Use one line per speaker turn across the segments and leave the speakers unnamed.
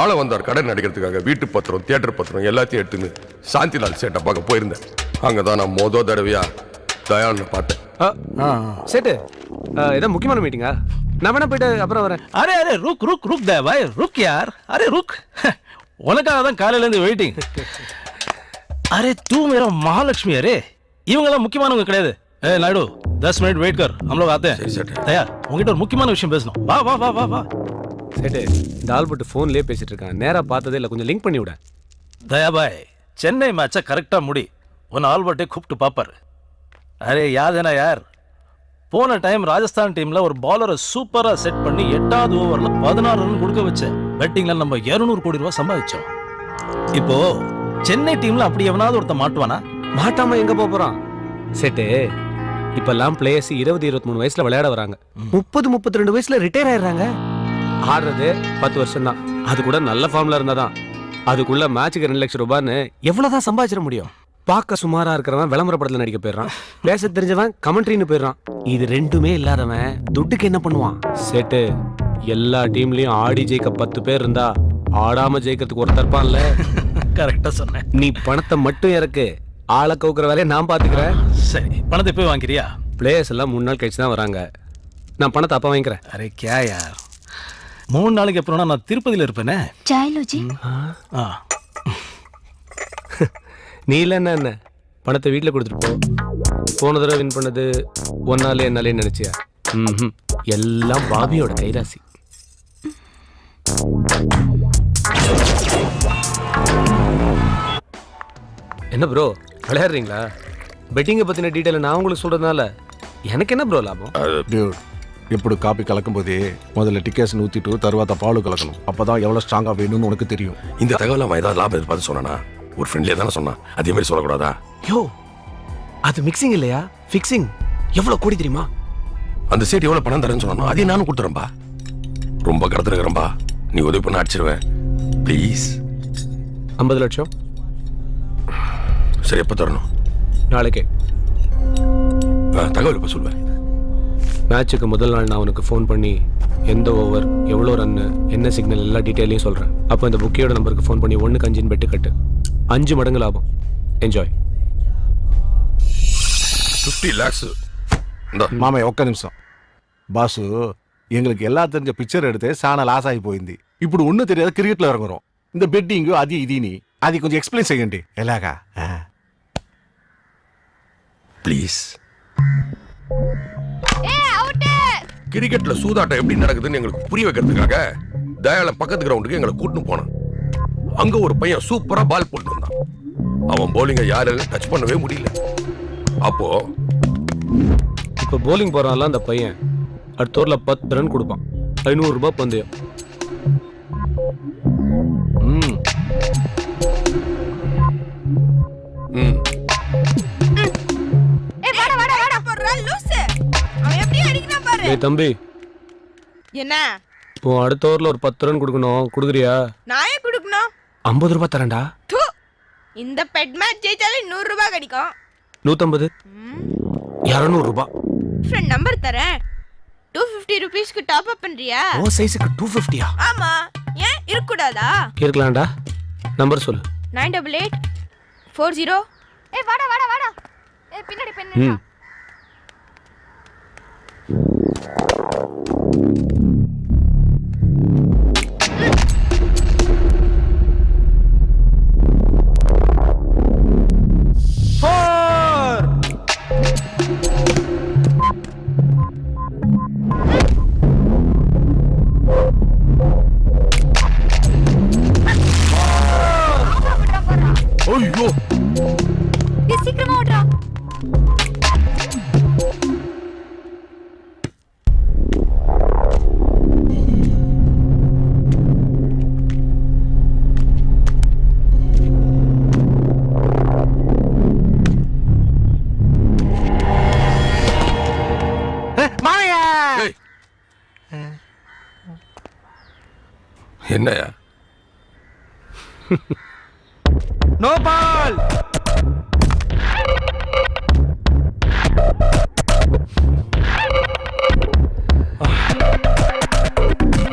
ஆளை வந்தார் கடன் அடிக்கிறதுக்காக வீட்டு பத்திரம் தியேட்டர் பத்திரம் எல்லாத்தையும் எடுத்துன்னு சாந்திலால் சேட்டை பார்க்க போயிருந்தேன். அங்கே தான் நான் மோதோ தடவையா தயான்னு பார்த்தேன்.
சேட்டு ஏதோ முக்கியமான மீட்டிங்கா நான் வேணா போயிட்டு அப்புறம் வரேன்.
அரே அரே ருக் ருக் ருக் தயவாய் ருக் யார்? அரே ருக். உனக்காக தான் காலையிலேருந்து வெயிட்டிங் அரே தூ மேரா மகாலட்சுமி அரே. இவங்கெல்லாம் முக்கியமானவங்க கிடையாது. ஏ நாயுடு தஸ் மினிட் வெயிட் கார் நம்மளோட
ஆத்தேன்
தயார் உங்ககிட்ட ஒரு முக்கியமான விஷயம் பேசணும். வா வா வா வா வா.
சேட்டு இந்த ஆல்பர்ட் ஃபோன்லயே பேசிட்டு இருக்கான். நேரா பார்த்ததே இல்லை. கொஞ்சம் லிங்க் பண்ணி விட.
தயாபாய் சென்னை மேட்சை கரெக்டாக முடி. உன்னை ஆல்பர்ட்டே கூப்பிட்டு பார்ப்பாரு அரே யாதேனா யார்? போன டைம் ராஜஸ்தான் டீம்ல ஒரு பாலரை சூப்பரா செட் பண்ணி எட்டாவது ஓவர்ல பதினாறு ரன் கொடுக்க வச்சேன் பெட்டிங்ல நம்ம 200 கோடி ரூபாய் சம்பாதிச்சோம். இப்போ சென்னை டீம்ல அப்படி எவனாவது ஒருத்தன் மாட்டுவானா?
மாட்டாம எங்க போறான்? சேட்டு இப்பெல்லாம் பிளேயர்ஸ் இருபது இருபத்தி மூணு வயசுல விளையாட வராங்க. முப்பது முப்பத்தி ரெண்டு வயசுல ரிட்டையர் ஆயிடுறாங்க. ஆடுறது பத்து வருஷம் தான் அது கூட நல்ல ஃபார்ம்ல இருந்தாதான். அதுக்குள்ள மேட்சுக்கு ரெண்டு லட்சம் ரூபான்னு எவ்வளவுதான் சம்பாதிச்சிட முடியும்? பார்க்க சுமாரா இருக்கிறவன் விளம்பர படத்துல நடிக்க போயிடுறான். பேச தெரிஞ்சவன் கமெண்ட்ரின்னு போயிடுறான். இது ரெண்டுமே இல்லாதவன் துட்டுக்கு என்ன பண்ணுவான்? சேட்டு எல்லா டீம்லயும் ஆடி ஜெயிக்க பத்து பேர் இருந்தா ஆடாம ஜெயிக்கிறதுக்கு ஒருத்தர் இருப்பான்ல.
கரெக்டா சொன்னேன்.
நீ பணத்தை மட்டும் இறக்கு. ஆளை கவுக்குற வேலையை நான் பாத்துக்கிறேன்
சரி பணத்தை போய் வாங்கிக்கிறியா?
பிளேயர்ஸ் எல்லாம் மூணு நாள் கழிச்சு தான் வராங்க. நான் பணத்தை அப்ப வாங்கிக்கிறேன்.
அரே கே யார் மூணு நாளைக்கு அப்புறம் நான் திருப்பதியில் இருப்பேனே.
ஜாயலோஜி?
ஆ?
நீ இல்லை என்ன பணத்தை வீட்டில் கொடுத்துட்டு போ. போன தடவை வின் பண்ணது ஒன்னாலே என்னாலே நினைச்சியா? ம் எல்லாம் பாபியோட கைராசி. என்ன ப்ரோ விளையாடுறீங்களா? பெட்டிங்கை பற்றின டீட்டெயில் நான் உங்களுக்கு சொல்கிறதுனால எனக்கு என்ன ப்ரோ லாபம்?
ఇప్పుడు కాపీ కలకపోతే మొదల టికెట్స్ ஊத்திட்டு తర్వాత பாலு கலக்கணும் அப்பதான் எவ்வளவு ஸ்ட்ராங்கா வேணும்னு உனக்கு தெரியும்
இந்த தகவல் அவன் ஏதாவது லாபம் எதிர்பார்த்து சொன்னானா ஒரு ஃப்ரெண்ட்லியே தானே சொன்னான் அதே மாதிரி சொல்லக்கூடாதா
யோ அது மிக்சிங் இல்லையா ஃபிக்ஸிங் எவ்வளோ கோடி தெரியுமா
அந்த சேட் எவ்வளவு பணம் தரேன்னு சொன்னானோ அதையும் நானும் கொடுத்துறேன்பா ரொம்ப கடத்துருக்கிறேன்பா நீ உதவி பண்ண அடிச்சிருவேன் ப்ளீஸ்
ஐம்பது லட்சம்
சரி எப்போ தரணும்
நாளைக்கே
ஆ, தகவல் இப்போ சொல்லுவேன்
மேட்ச்சுக்கு முதல் நாள் நான் அவனுக்கு ஃபோன் பண்ணி எந்த ஓவர் எவ்வளோ ரன்னு என்ன சிக்னல் எல்லா டீட்டெயிலையும் சொல்கிறேன் அப்போ இந்த புக்கியோட நம்பருக்கு ஃபோன் பண்ணி ஒன்று கஞ்சின்னு பெட்டு கட்டு. அஞ்சு மடங்கு லாபம். என்ஜாய்
ஃபிஃப்டி லேக்ஸ்
மாமே ஒக்க நிமிஷம். பாசு எங்களுக்கு எல்லா தெரிஞ்ச பிக்சர் எடுத்து சாணம் லாஸ் ஆகி போయింది இப்படி ஒன்றும் தெரியாத கிரிக்கெட்ல இறங்குறோம். இந்த பெட்டிங்கு அது இதீ நீ அதை கொஞ்சம் எக்ஸ்பிளைன் செய்யண்டி. எலாகா
ப்ளீஸ் கிரிக்கெட்ல சூதாட்டம் எப்படி நடக்குதுன்னு எங்களுக்கு புரிய வைக்கிறதுக்காக தயாள பக்கத்து கிரவுண்டுக்கு எங்களை கூட்டின்னு போனான். அங்க ஒரு பையன் சூப்பரா பால் போட்டு வந்தான் அவன் போலிங்க யாரும் டச் பண்ணவே முடியல. அப்போ
இப்போ போலிங் போகிறான்ல அந்த பையன். அடுத்த பத்து ரன் கொடுப்பான். ஐநூறுரூபா பந்தயம். ம்.
ம்.
ஏய்
தம்பி.
என்ன?
இப்போ அடுத்த ஓவரில் ஒரு பத்து ரன் கொடுக்கணும். கொடுக்குறியா?
நான் ஏன் கொடுக்கணும்?
ஐம்பது ரூபா தரேன்டா.
தூ. இந்த பெட் மேட்ச் ஜெயிச்சாலே நூறு ரூபாய் கிடைக்கும்
நூற்றம்பது இரநூறுபா.
ஃப்ரெண்ட் நம்பர் தரேன். டூ ஃபிஃப்டி ருபீஸ்க்கு டாப் அப் பண்றியா?
ஓ சைஸுக்கு டூ ஃபிஃப்டியா
ஆமா. ஏன்? இருக்கக்கூடாதா?
இருக்கலாம்டா. நம்பர் சொல்லு.
Nine double eight four zero
ஏய் வாடா வாடா வாடா. ஏய் பின்னாடி பெண்
Thank
you.
ஏய்.
என்னய்யா
நோ பால்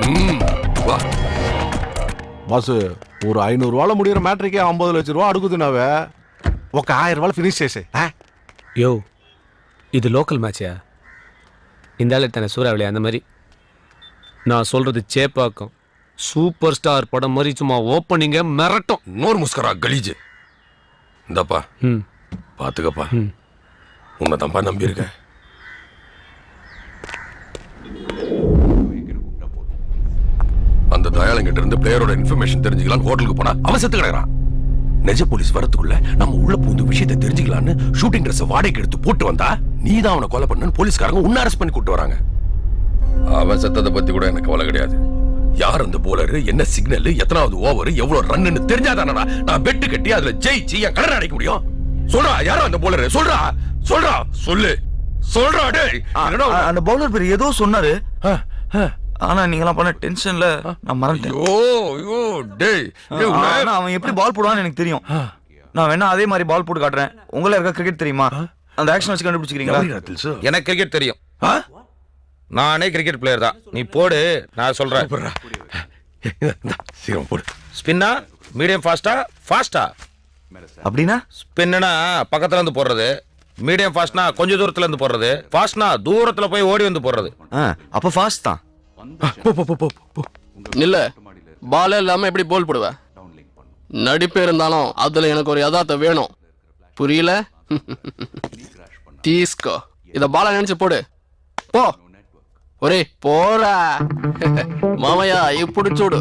ம் வா
బాసు ஒரு ஐநூறு ரூபால முடிகிற மேட்ரிக்கே ஐம்பது லட்ச ரூபா அடுக்குதுனாவே ఒక ఆయిరం రూపాయలు ఫినిష్ చేసే
யோ இது லோக்கல் மேட்சா இந்த ஆள் தானே சூறாவளி அந்த மாதிரி. நான் சொல்றது சேப்பாக்கம். சூப்பர் ஸ்டார் படம் மாதிரி சும்மா ஓப்பனிங்க மிரட்டும்.
நோர் முஸ்கரா கலீஜ். இந்தப்பா.
ம்.
பாத்துக்கப்பா.
ம்.
உன்னை தான்ப்பா நம்பியிருக்கேன் அந்த தயாளங்கிட்ட இருந்து பிளேயரோட இன்ஃபர்மேஷன் தெரிஞ்சுக்கலாம் ஹோட்டலுக்கு போனா அவன் செத்து கிடக்குறான் நெஜ போலீஸ் வரதுக்குள்ள நம்ம உள்ள பூந்து விஷயத்தை தெரிஞ்சுக்கலான்னு ஷூட்டிங் ட்ரெஸ் வாடகைக்கு எடுத்து போட்டு வந்தா நீ தான் அவனை கொலை பண்ணு போலீஸ்காரங்க உன்ன அரெஸ்ட் பண்ணி கூட்டு வராங்க. அவன் செத்ததை பத்தி கூட எனக்கு கவலை கிடையாது. யார் அந்த போலர் என்ன சிக்னல் எத்தனாவது ஓவர் எவ்வளவு ரன்னு தெரிஞ்சாதானடா? நான் பெட்டு கட்டி அதுல ஜெயிச்சு என் கடனை அடைக்க முடியும். சொல்றா யாரோ அந்த போலர் சொல்றா சொல்றா சொல்லு. சொல்றா டேய்.
அந்த பவுலர் பேர் ஏதோ சொன்னாரு. ஆனா நீங்களாம் பண்ண டென்ஷன்ல நான் மறந்துட்டேன்.
ஐயோ ஐயோ டேய்.
ஆனா அவன் எப்படி பால் போடுவான்னு எனக்கு தெரியும். நான் வேணா அதே மாதிரி பால் போட்டு காட்டுறேன். உங்கள இருக்க கிரிக்கெட் தெரியுமா? அந்த ஆக்ஷன் வச்சு கண்டுபிடிச்சிக்கிறீங்களா?
எனக்கு கிரிக்கெட் தெரியும்.
ஆ?
நானே கிரிக்கெட் பிளேயர் தான். நீ போடு நான் சொல்றேன்.
சீக்கிரம் போடு.
ஸ்பின்னா மீடியம் ஃபாஸ்டா ஃபாஸ்டா
அப்படின்னா?
ஸ்பின்னா பக்கத்துல இருந்து போடுறது. மீடியம் ஃபாஸ்ட்னா கொஞ்ச தூரத்துல இருந்து போடுறது. ஃபாஸ்ட்னா தூரத்துல போய் ஓடி வந்து போடுறது.
ஆ, அப்ப ஃபாஸ்ட் தான்.
போ போ போ போ போ.
இல்ல. பாலே இல்லாம எப்படி போல் போடுவ? நடிப்பு இருந்தாலும் அதுல எனக்கு ஒரு யதார்த்தம் வேணும். புரியல? தீஸ்கோ. இத பாலா நினைச்சு போடு. போ. ஒரே போடா மாமையா இப்படி చూడు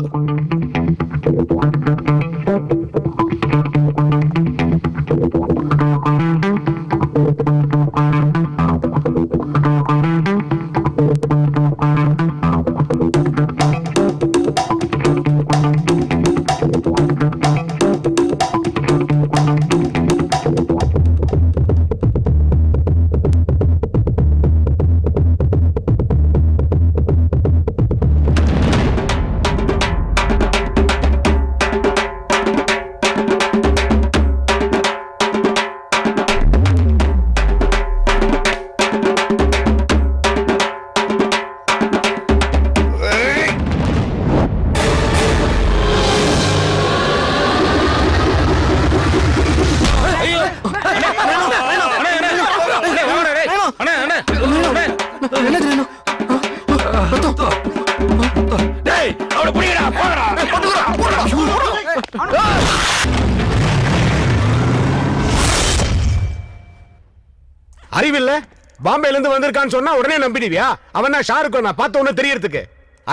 வந்திருக்கான்னு சொன்னா உடனே நம்பிடுவியா? அவன் நான் ஷாருக் நான் பார்த்த உடனே தெரியறதுக்கு.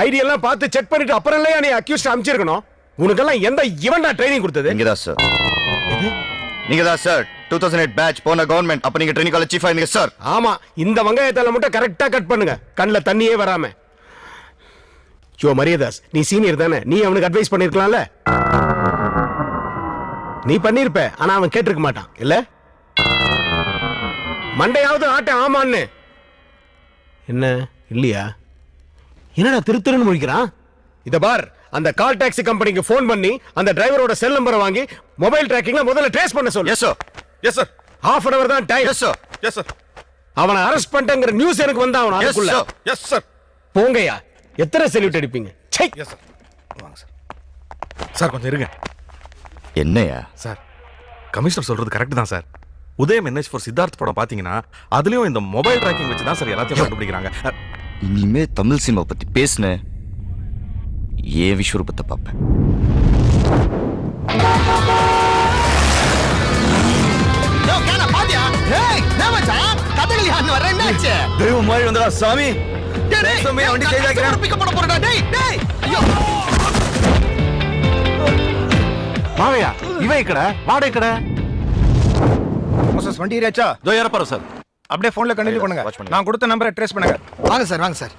ஐடியெல்லாம் பார்த்து செக் பண்ணிட்டு அப்புறம் இல்லையா நீ அக்யூஸ்ட் அமைச்சிருக்கணும்? உனக்கெல்லாம் எந்த இவன்டா ட்ரைனிங் கொடுத்தது?
நீங்க தான் சார் நீங்க தான் sir two thousand eight batch போன கவர்மெண்ட் அப்ப நீங்க ட்ரைனிங் காலேஜ் சீஃபா இருந்தீங்க சார்
ஆமா இந்த வெங்காயத்தால மட்டும் கரெக்டா கட் பண்ணுங்க. கண்ணுல தண்ணியே வராம. யோ மரியதாஸ் நீ சீனியர் தானே? நீ அவனுக்கு அட்வைஸ் பண்ணிருக்கலாம்ல? நீ பண்ணிருப்ப ஆனா அவன் கேட்டிருக்க மாட்டான். இல்ல? மண்டையாவது ஆட்ட ஆமான்னு. என்ன? இல்லையா? என்னடா திருத்தருன்னு முழிக்கிறான்? இத பார் அந்த கால் டாக்ஸி கம்பெனிக்கு ஃபோன் பண்ணி அந்த டிரைவரோட செல் நம்பரை வாங்கி மொபைல் டிராக்கிங்ல முதல்ல ட்ரேஸ் பண்ண சொல்லு.
Yes sir yes sir
half an hour தான் time
yes sir yes sir
அவனை அரெஸ்ட் பண்ணிட்டேங்கிற நியூஸ் எனக்கு வந்தா அவன்
எஸ்
அதுக்குள்ள.
சார் எஸ் சார்
போங்கய்யா. எத்தனை செல்யூட் அடிப்பீங்க? ச்சை.
சார் கொஞ்சம் இருங்க.
என்னையா
சார் கமிஷனர் சொல்றது கரெக்ட் தான் சார் உதயம் ஃபார் சித்தார்த் படம் பாத்தீங்கன்னா அதுலயும் இந்த மொபைல் ட்ராக்கிங் வச்சு தான் சார் எல்லாத்தையும் கண்டுபிடிக்கிறாங்க.
இனிமே தமிழ் சினிமா பத்தி பேசுன. ஏன் விஸ்வரூபத்தை பார்ப்பேன். தெய்வம் மாதிரி வந்தா சாமி. வண்டி stage ஆக்கிறேன்.
மாவையா இவன் இக்கட வாடகை கடை
வண்டி ஏறியாச்சா
இதோ ஏறப்பாரு சார்.
அப்படியே போன்ல கண்டினியூ பண்ணுங்க. நான் கொடுத்த நம்பரை ட்ரேஸ் பண்ணுங்க.
வாங்க சார் வாங்க சார்.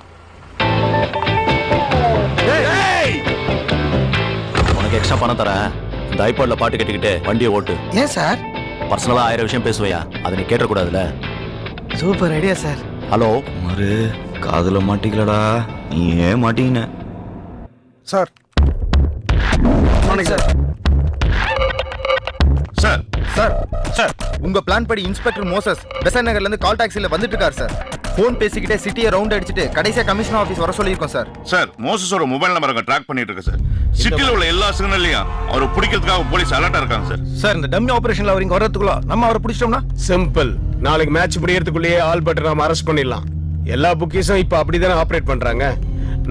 உனக்கு எக்ஸ்ட்ரா பணம் தரேன். இந்த ஐபாட்ல பாட்டு கேட்டுக்கிட்டு வண்டியை ஓட்டு.
ஏன் சார்?
பர்சனலா ஆயிரம் விஷயம் பேசுவையா? அதை நீ கேட்டக்கூடாதுல
சூப்பர் ஐடியா சார்.
ஹலோ மறு காதுல மாட்டிக்கலடா. நீ ஏன் மாட்டீங்கன்னு
sir. Sir
sir. Sir sir உங்க பிளான் படி இன்ஸ்பெக்டர் மோசஸ் பெசன் நகர்ல இருந்து கால் டாக்ஸில வந்துட்டு இருக்காரு சார்.
ஃபோன் பேசிக்கிட்டே சிட்டியை ரவுண்ட் அடிச்சுட்டு கடைசியா கமிஷனர் ஆஃபீஸ் வர சொல்லியிருக்கோம் சார்.
சார் மோசஸோட மொபைல் நம்பர் ட்ராக் பண்ணிட்டு இருக்கு சார். சிட்டில உள்ள எல்லா சிக்னல்லையும் அவரை பிடிக்கிறதுக்காக போலீஸ் அலர்ட்டா இருக்காங்க சார்.
சார் இந்த டம்மி ஆபரேஷன்ல அவர் இங்க வர்றதுக்குள்ள நம்ம அவரை பிடிச்சிட்டோம்னா?
சிம்பிள் நாளைக்கு மேட்ச் முடியறதுக்குள்ளேயே ஆல்பர்ட் நாம அரெஸ்ட் பண்ணிடலாம். எல்லா புக்கீஸும் இப்ப அப்படிதானே ஆபரேட் பண்றாங்க.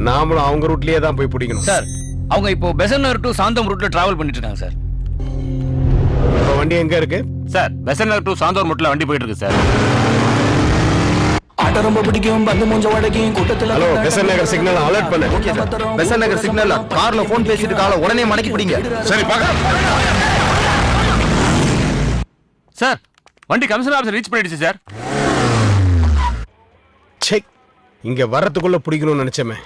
நாமளும் அவங்க ரூட்லயே தான் போய் பிடிக்கணும்.
சார் அவங்க இப்போ பெசன்னர் டு சாந்தம் ரூட்ல டிராவல் பண்ணிட்டு இருக்காங்க சார்.
வண்டி எங்க இருக்கு?
சார் பெசன்னர் டு சாந்தோர் முட்டில் வண்டி போயிட்டு இருக்கு சார்.
ஆட்ட ரொம்ப பிடிக்கும் பந்து மூஞ்ச வடக்கையும் கூட்டத்துல
hello Besant Nagar signal alert பண்ணு.
பெசன் நகர் சிக்னல்ல கார்ல ஃபோன் பேசிட்டு கால உடனே மடக்கி பிடிங்க.
சரி பாக்க
சார் வண்டி கமிஷனர் ஆஃபீஸ் ரீச் பண்ணிடுச்சு சார்.
செக் இங்க வரதுக்குள்ள பிடிக்கணும்னு நினைச்சமே.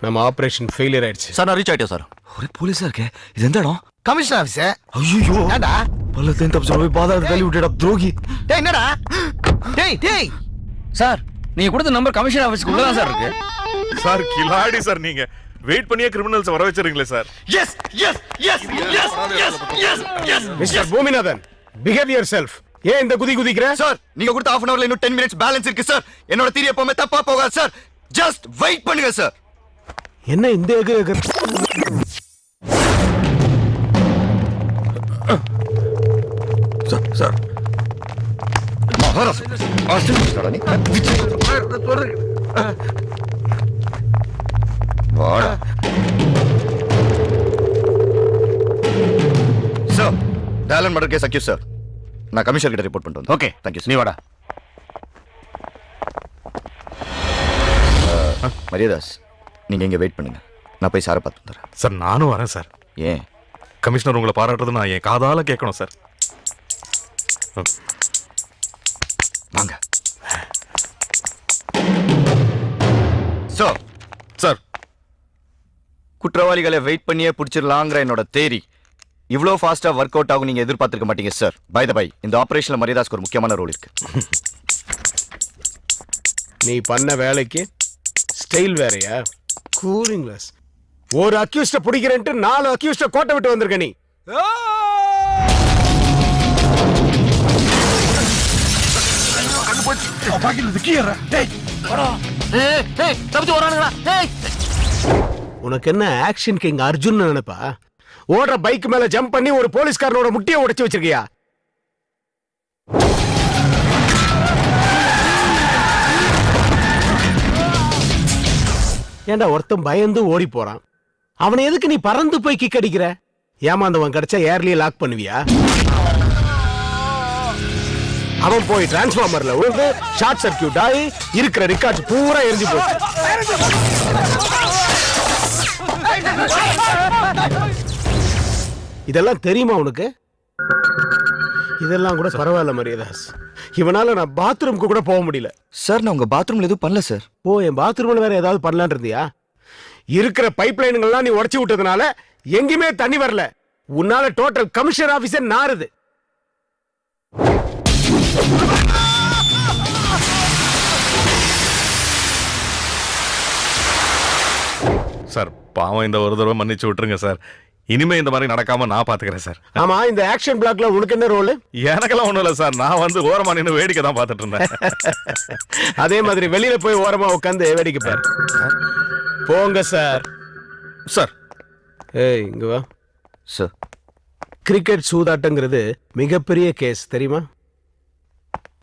நம்ம ஆபரேஷன் ஃபெயிலியர் ஆயிடுச்சு.
சார் நான் ரீச் ஆயிட்டேன் சார். ஒரே போலீஸா இருக்கே. இது எந்த இடம்?
கமிஷனர் ஆஃபீஸ்
ஐயோ பல்லத்தையும் தப்பிச்சு போய் பாதாளத்தை தள்ளி விட்டுடா துரோகி.
டேய் என்னடா? டேய் டேய். சார் நீங்க கொடுத்த நம்பர் கமிஷனர் ஆஃபீஸ்க்கு உள்ள தான் சார் இருக்கு.
சார் கிலாடி சார் நீங்க. வெயிட் பண்ணியே கிரிமினல்ஸ் வர வச்சிருங்களே
sir. Yes yes yes yes yes yes
yes mister Boominathan behave yourself ஏன் இந்த குதி குதிக்கிற?
சார் நீங்க கொடுத்த அன் அவர்ல இன்னும் 10 மினிட்ஸ் பேலன்ஸ் இருக்கு சார் என்னோட தீரி எப்பவுமே தப்பா போகாது சார் ஜஸ்ட் வெயிட் பண்ணுங்க சார்
என்ன இந்த
சார் சார்
வாடா சார் டேலன் மர்டர் கேஸ் அக்யூஸ் சார் நான் கமிஷனர் கிட்ட ரிப்போர்ட் பண்ணிட்டு
ஓகே
தேங்க்யூ
நீ வாடா
மரியாதாஸ் நீங்க இங்க வெயிட் பண்ணுங்க. நான் போய் சாரை பார்த்து வந்துடுறேன்
சார் நானும் வரேன் சார்
ஏன்?
கமிஷனர் உங்களை பாராட்டுறது நான் என் காதால கேட்கணும் சார்
வாங்க. சார்
சார்
குற்றவாளிகளை வெயிட் பண்ணியே பிடிச்சிடலாங்கிற என்னோட தேரி இவ்வளோ ஃபாஸ்டா ஒர்க் அவுட் ஆகும் நீங்க எதிர்பார்த்திருக்க மாட்டீங்க சார் பை த பை இந்த ஆபரேஷன்ல மரியாதாஸ்க்கு ஒரு முக்கியமான ரோல் இருக்கு.
நீ பண்ண வேலைக்கு ஸ்டைல் வேறயா? கூலிங் கிளாஸ் ஒரு அக்யூஸ்ட பிடிக்கிறேன்ட்டு நாலு அக்யூஸ்ட கோட்டை விட்டு வந்திருக்க நீ.
ஏய் ஏய் தப்பிச்சு வரானுங்கடா ஏய்.
உனக்கு என்ன ஆக்ஷன் கிங் அர்ஜுன் நினைப்பா? ஓடுற பைக் மேல ஜம்ப் பண்ணி ஒரு போலீஸ்காரனோட முட்டியை உடைச்சு வச்சிருக்கியா? ஏன்டா ஒருத்தன் பயந்து ஓடி போறான்? அவனை எதுக்கு நீ பறந்து போய் கிக் அடிக்கிற? ஏமாந்தவன் கிடைச்சா ஏர்லயே லாக் பண்ணுவியா? அவன் போய் டிரான்ஸ்ஃபார்மர்ல விழுந்து ஷார்ட் சர்க்கியூட் ஆகி இருக்கிற ரிக்கார்ட்ஸ் பூரா எரிஞ்சு போச்சு. இதெல்லாம் தெரியுமா உனக்கு? இதெல்லாம் கூட பரவாயில்ல மரியாதாஸ் இவனால நான் பாத்ரூம்க்கு கூட போக முடியல.
சார் நான் உங்க பாத்ரூம்ல எதுவும் பண்ணல சார்.
ஓ என் பாத்ரூம்ல வேற ஏதாவது பண்ணலான் இருந்தியா? இருக்கிற பைப் லைனுங்கள்லாம் நீ உடைச்சு விட்டதுனால எங்கேயுமே தண்ணி வரல. உன்னால டோட்டல் கமிஷனர் ஆபீஸே நாறுது
சார் பாவம் இந்த ஒரு தடவை மன்னிச்சு விட்டுருங்க சார். இனிமே இந்த மாதிரி நடக்காம நான் பாத்துக்கிறேன் சார்.
ஆமா இந்த ஆக்ஷன் பிளாக்ல உனக்கு என்ன ரோல்
எனக்கெல்லாம் ஒண்ணும் இல்ல சார். நான் வந்து ஓரமா நின்று வேடிக்கை தான் பார்த்துட்டு இருந்தேன்.
அதே மாதிரி வெளியில போய் ஓரமா உட்காந்து வேடிக்கை பாரு. போங்க சார்.
சார்.
ஏய் இங்க வா.
சார்.
கிரிக்கெட் சூதாட்டங்கிறது மிகப்பெரிய கேஸ் தெரியுமா?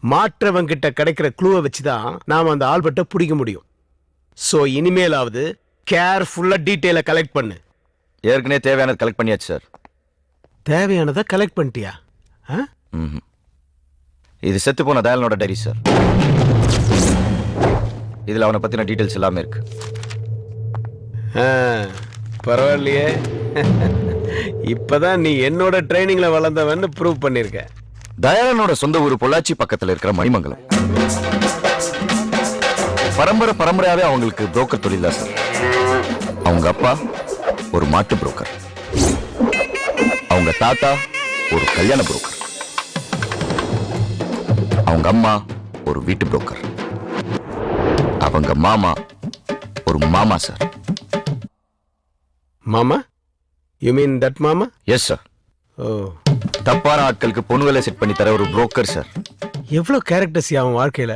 மாற்றவன் கிட்ட கிடைக்கிற க்ளூவை வச்சு தான் நாம அந்த ஆல்பர்ட்டை பிடிக்க முடியும். ஸோ இனிமேலாவது கேர்ஃபுல்லா டீட்டெயிலை கலெக்ட் பண்ணு.
ஏற்கனவே தேவையானது கலெக்ட் பண்ணியாச்சு சார்
தேவையானதை கலெக்ட் பண்ணிட்டியா? ஆ?
இது செத்து போன தயாலனோட டைரி சார் இதுல அவனை பத்தின டீடைல்ஸ் எல்லாமே இருக்கு.
பரவாயில்லையே. இப்பதான் நீ என்னோட ட்ரைனிங்ல வளர்ந்தவன்னு ப்ரூவ் பண்ணிருக்க.
தயாளனோட சொந்த ஊர் பொள்ளாச்சி பக்கத்துல இருக்கிற மணிமங்கலம். பரம்பரை பரம்பரையாவே அவங்களுக்கு புரோக்கர் தொழில் தான் சார் அவங்க அப்பா ஒரு மாட்டு புரோக்கர் அவங்க தாத்தா ஒரு கல்யாண புரோக்கர் அவங்க அம்மா ஒரு வீட்டு புரோக்கர் அவங்க மாமா ஒரு மாமா சார்
மாமா? யூ மீன் தட் மாமா?
எஸ் சார்
ஓ
தப்பான ஆட்களுக்கு பொண்ணுகளை செட் பண்ணி தர ஒரு புரோக்கர் சார்
எவ்வளோ கேரக்டர்ஸ் அவன் வாழ்க்கையில?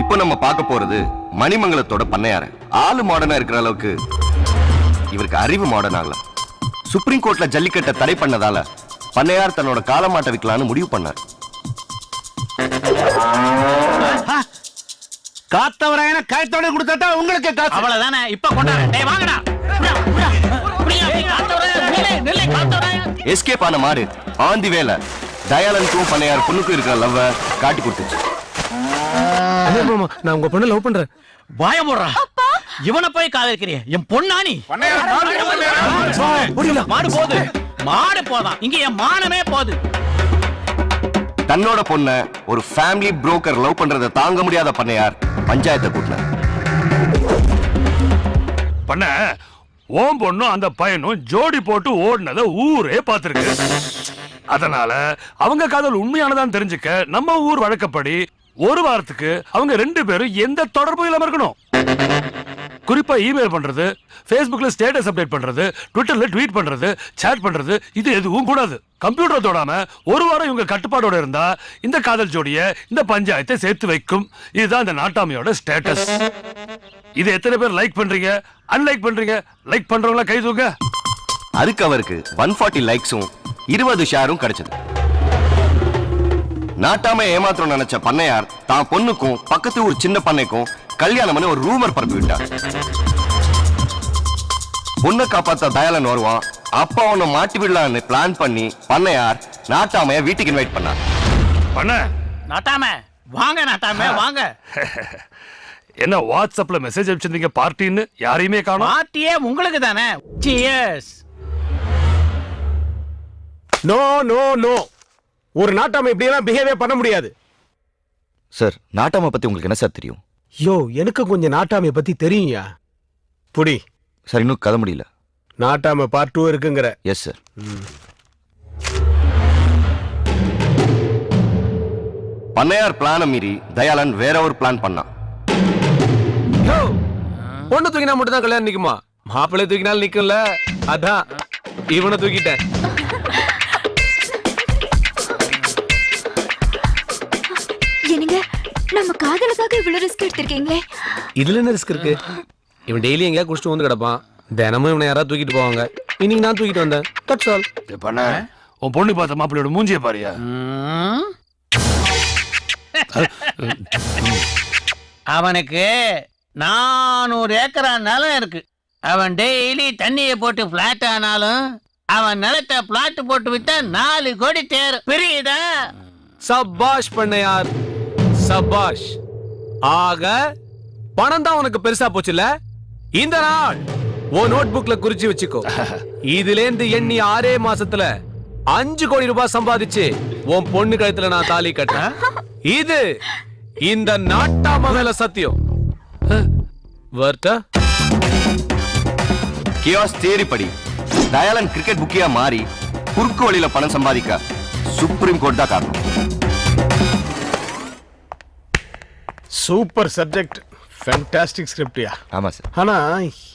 இப்போ நம்ம பார்க்க போறது மணிமங்கலத்தோட பண்ணையார. ஆளு மாடர்னா இருக்கிற அளவுக்கு இவருக்கு அறிவு மாடர்ன் ஆகல சுப்ரீம் கோர்ட்ல ஜல்லிக்கட்டை தடை பண்ணதால பண்ணையார் தன்னோட காலமாட்டை விற்கலான்னு முடிவு பண்ணார்.
காத்தவராயன காயத்தோட கொடுத்தா உங்களுக்கு காசு.
அவ்வளவுதானே இப்ப கொண்டாட டேய் வாங்கடா.
எஸ்கேப் ஆன மாடு ஆந்தி வேலை. தயாளனுக்கும் பண்ணையார் பொண்ணுக்கும் இருக்கிற லவ்வ காட்டி கொடுத்துச்சு.
மாமா நான் உங்க பொண்ணு லவ் பண்றேன்.
வாய போடுறா இவனை போய் காதலிக்கிறிய. என் பொண்ணானி மாடு போகுது. மாடு போதான். இங்க என் மானமே போகுது.
தன்னோட பொண்ண ஒரு ஃபேமிலி புரோக்கர் லவ் பண்றதை தாங்க முடியாத பண்ணையார் பஞ்சாயத்தை கூட்டினார்.
பண்ண ஓம் பொண்ணும் அந்த பையனும் ஜோடி போட்டு ஓடினத ஊரே பார்த்திருக்கு. அதனால அவங்க காதல் உண்மையானதான் தெரிஞ்சுக்க நம்ம ஊர் வழக்கப்படி ஒரு வாரத்துக்கு அவங்க ரெண்டு பேரும் எந்த தொடர்பும் இல்லாம இருக்கணும். குறிப்பா இமெயில் பண்றது ஃபேஸ்புக்ல ஸ்டேட்டஸ் அப்டேட் பண்றது ட்விட்டர்ல ட்வீட் பண்றது சேட் பண்றது இது எதுவும் கூடாது. கம்ப்யூட்டர் தொடாம ஒரு வாரம் இவங்க கட்டுப்பாடோட இருந்தா இந்த காதல் ஜோடிய இந்த பஞ்சாயத்தை சேர்த்து வைக்கும். இதுதான் இந்த நாட்டாமையோட ஸ்டேட்டஸ் இது எத்தனை பேர் லைக் பண்றீங்க? அன்லைக் பண்றீங்க? லைக் பண்றவங்கள கை தூக்க?
அதுக்கு அவருக்கு ஒன் ஃபார்ட்டி லைக்ஸும் இருபது ஷேரும் கிடைச்சது. நாட்டாம ஏமாத்திரம் நினைச்ச பண்ணையார் தான் பொண்ணுக்கும் பக்கத்து ஊர் சின்ன பண்ணைக்கும் கல்யாணம் பண்ணி ஒரு ரூமர் பரப்பி விட்டார். பொண்ணை காப்பாத்த தயாளன் வருவான் அப்பா அவனை மாட்டி விடலான்னு பிளான் பண்ணி பண்ணையார் நாட்டாமைய வீட்டுக்கு இன்வைட் பண்ணார்.
பண்ண.
நாட்டாம வாங்க நாட்டாம வாங்க.
என்ன வாட்ஸ்அப்ல மெசேஜ் அனுப்பிச்சிருந்தீங்க பார்ட்டின்னு? யாரையுமே காணோம்.
பார்ட்டியே உங்களுக்கு தானே. சியர்ஸ்
நோ நோ நோ ஒரு நாட்டாம இப்படி எல்லாம் பிஹேவியர் பண்ண முடியாது.
சார் நாட்டாம பத்தி உங்களுக்கு என்ன சார் தெரியும்?
யோ எனக்கு கொஞ்சம் நாட்டாமைய பத்தி தெரியும்யா? புடி.
சார் இன்னும் கதை முடியல.
நாட்டாம பார்ட் டூ இருக்குங்கிற.
எஸ் சார் பண்ணையார் பிளான மீறி தயாளன் வேற ஒரு பிளான் பண்ணான்.
பொண்ணு தூக்கினா மட்டும் தான் கல்யாணம் நிக்குமா? மாப்பிள்ளை தூக்கினாலும் நிக்கும்ல. அதான் இவனை தூக்கிட்டேன்.
என்னங்க நம்ம காதலுக்காக இவ்வளவு ரிஸ்க் எடுத்திருக்கீங்களே?
இதுல என்ன ரிஸ்க் இருக்கு? இவன் டெய்லி எங்கேயா குடிச்சிட்டு வந்து கிடப்பான். தினமும் இவனை யாராவது தூக்கிட்டு போவாங்க. இன்னைக்கு நான் தூக்கிட்டு வந்தேன். தட்ஸ் ஆல்
பண்ண. உன் பொண்ணு பார்த்த மாப்பிள்ளையோட மூஞ்சிய பாரியா.
அவனுக்கு நானூறு ஏக்கரா நிலம் இருக்கு. அவன் டெய்லி தண்ணியை போட்டு பிளாட் ஆனாலும் அவன் நிலத்தை பிளாட் போட்டு வித்தா நாலு கோடி தேரும் புரியுதா?
சபாஷ் பண்ணையார். சபாஷ். ஆக பணம் தான் உனக்கு பெருசா போச்சுல இந்த நாள் ஓ நோட் புக்ல குறிச்சு வச்சுக்கோ. இதுல இருந்து எண்ணி ஆறே மாசத்துல அஞ்சு கோடி ரூபாய் சம்பாதிச்சு உன் பொண்ணு கழுத்துல நான் தாலி கட்டுறேன். இது இந்த நாட்டாம மேல சத்தியம். வர்த்தா
கியாஸ் தேரி படி. தயாளன் கிரிக்கெட் புக்கியா மாறி குறுக்கு வழியில பணம் சம்பாதிக்க சுப்ரீம் கோர்ட் தான் காரணம்.
சூப்பர் சப்ஜெக்ட் ஃபேண்டாஸ்டிக் ஸ்கிரிப்டியா
ஆமா சார்
ஆனா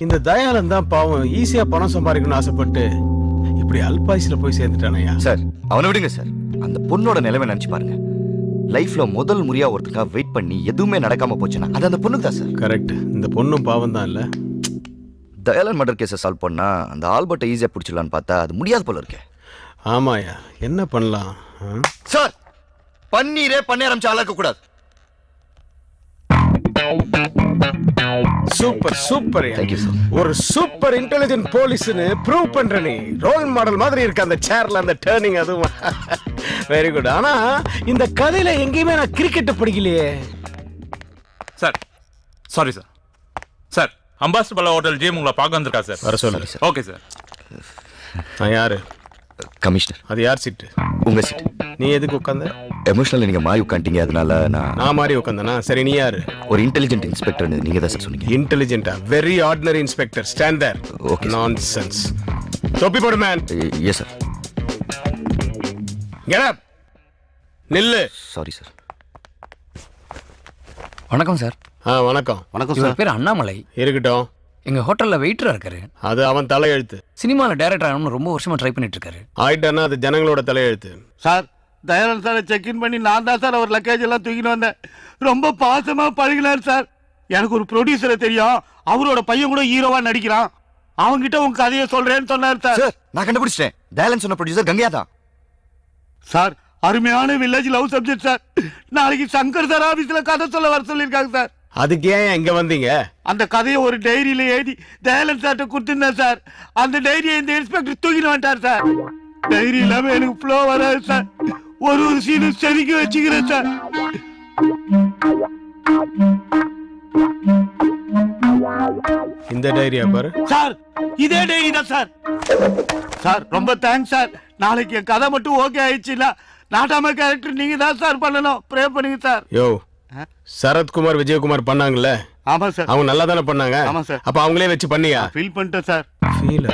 இந்த தயாளன் தான் பாவம் ஈஸியா பணம் சம்பாதிக்கணும்னு ஆசைப்பட்டு இப்படி அல்பாயுஸ்ல போய் சேர்ந்துட்டானயா
சார் அவனை விடுங்க சார் அந்த பொண்ணோட நிலைமை நினைச்சு பாருங்க. லைஃப்ல முதல் முறையா ஒருத்தருக்கா வெயிட் பண்ணி எதுவுமே நடக்காம போச்சுன்னா அது அந்த பொண்ணுக்கு தான் சார்
கரெக்ட் இந்த பொண்ணும் பாவம் தான் இல்ல.
தயாளன் மர்டர் கேஸை சால்வ் பண்ணா அந்த ஆல்பர்ட்டை ஈஸியா பிடிச்சிடலான்னு பார்த்தா அது முடியாது போல இருக்கே.
ஆமாயா என்ன பண்ணலாம்?
சார் பன்னீரே பண்ணி ஆரம்பிச்சு ஆளாக்க கூடாது
சூப்பர் சூப்பர்
you, sir.
ஒரு சூப்பர் இன்டெலிஜென்ட் போலீஸ்னு ப்ரூவ் பண்ற நீ. ரோல் மாடல் மாதிரி இருக்கு அந்த சேர்ல அந்த டேர்னிங் அதுவும். வெரி குட் ஆனா இந்த கதையில எங்கேயுமே நான் cricket படிக்கலையே.
Sir sorry sir sir ambassador hotel GM உங்களை பார்க்க வந்திருக்கா சார்
வர சொல்லு
ஓகே சார்
நான் யாரு?
கமிஷனர்.
அது யார் சீட்டு?
உங்க சீட்
நீ எதுக்கு உட்காந்த?
எமோஷனல் நீங்க மாறி உட்காந்துட்டீங்க அதனால நான்
நான் மாதிரி உட்காந்தனா? சரி நீ யாரு?
ஒரு இன்டெலிஜென்ட் இன்ஸ்பெக்டர் நீங்க தான் சார் சொன்னீங்க.
இன்டெலிஜென்ட்டா very ordinary inspector stand
there sir.
Nonsense தொப்பி போடு man
yes sir
get up நில்லு.
சாரி சார்
வணக்கம் சார்
ஆ வணக்கம்.
வணக்கம் சார் பேர் அண்ணாமலை.
இருக்கட்டும்.
எங்க ஹோட்டல்ல வெயிட்டரா இருக்காரு.
அது அவன் தலையெழுத்து.
சினிமால டைரக்டர் ஆகணும்னு ரொம்ப வருஷமா ட்ரை பண்ணிட்டு இருக்காரு
ஆயிட்டானா அது ஜனங்களோட தலையெழுத்து.
சார் தயானந்த் சாரை செக் இன் பண்ணி நான் தான் சார் அவர் லக்கேஜ் எல்லாம் தூக்கிட்டு வந்தேன். ரொம்ப பாசமா பழகினார் சார். எனக்கு ஒரு ப்ரொடியூசரை தெரியும். அவரோட பையன் கூட ஹீரோவா நடிக்கிறான். அவங்கிட்ட உங்க கதையை சொல்றேன்னு சொன்னார் சார்.
சார் நான் கண்டுபிடிச்சிட்டேன். தயாலன் சொன்ன ப்ரொடியூசர் கங்கையா தான்.
சார் அருமையான வில்லேஜ் லவ் சப்ஜெக்ட் சார். நாளைக்கு சங்கர் சார் ஆபீஸ்ல கதை சொல்ல வர சொல்லியிருக்காங்க சார்.
அதுக்கு ஏன் இங்க வந்தீங்க?
அந்த கதையை ஒரு டைரியில எழுதி தயாளன் சார்ட்ட கொடுத்துருந்தேன் சார். அந்த டைரியை இந்த இன்ஸ்பெக்டர் தூக்கிட்டு வந்துட்டார் சார். டைரி இல்லாம எனக்கு ஃப்ளோ வராது சார். ஒரு ஒரு சீனும் செதுக்கி வச்சுக்கிறேன் சார்.
இந்த டைரியா பாரு?
சார் இதே டைரி தான் சார். சார் ரொம்ப தேங்க்ஸ் சார். நாளைக்கு என் கதை மட்டும் ஓகே ஆயிடுச்சுன்னா நாட்டாம கேரக்டர் நீங்க தான் சார் பண்ணணும். ப்ரே பண்ணுங்க சார்.
யோ சரத்குமார் விஜயகுமார் பண்ணாங்கல்ல?
ஆமா சார்.
அவங்க நல்லா தானே பண்ணாங்க?
ஆமா சார்.
அப்ப அவங்களே வச்சு பண்ணியா?
ஃபீல் பண்ணிட்டேன் சார்.
ஃபீல்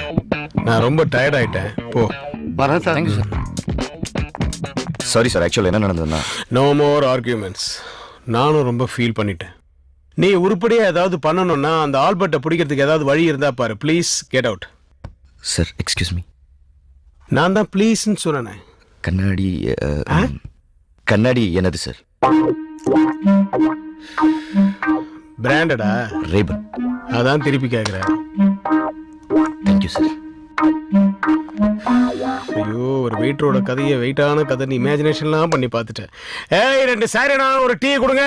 நான் ரொம்ப டயர்ட் ஆயிட்டேன். போ.
வரேன் sir.
Thank you
sir sorry sir actual என்ன நடந்ததுன்னா?
நோ மோர் ஆர்கியூமெண்ட்ஸ் நானும் ரொம்ப ஃபீல் பண்ணிட்டேன். நீ உருப்படியா ஏதாவது பண்ணணும்னா அந்த ஆல்பர்ட்டை பிடிக்கிறதுக்கு ஏதாவது வழி இருந்தா பாரு. Please get out
sir excuse me
நான் தான் ப்ளீஸ்ன்னு சொன்னேன்.
கண்ணாடி அஹ், கண்ணாடி என்னது சார்
பிராண்டடா?
ரேபன்.
அதான் திருப்பி கேட்குறேன்
தேங்க்யூ சார்
ஐயோ ஒரு வெயிட்டரோட கதையை வெயிட்டான கதை இமேஜினேஷன்லாம் பண்ணி பார்த்துட்டேன் ஏய் ரெண்டு சாரிடா ஒரு டீ கொடுங்க.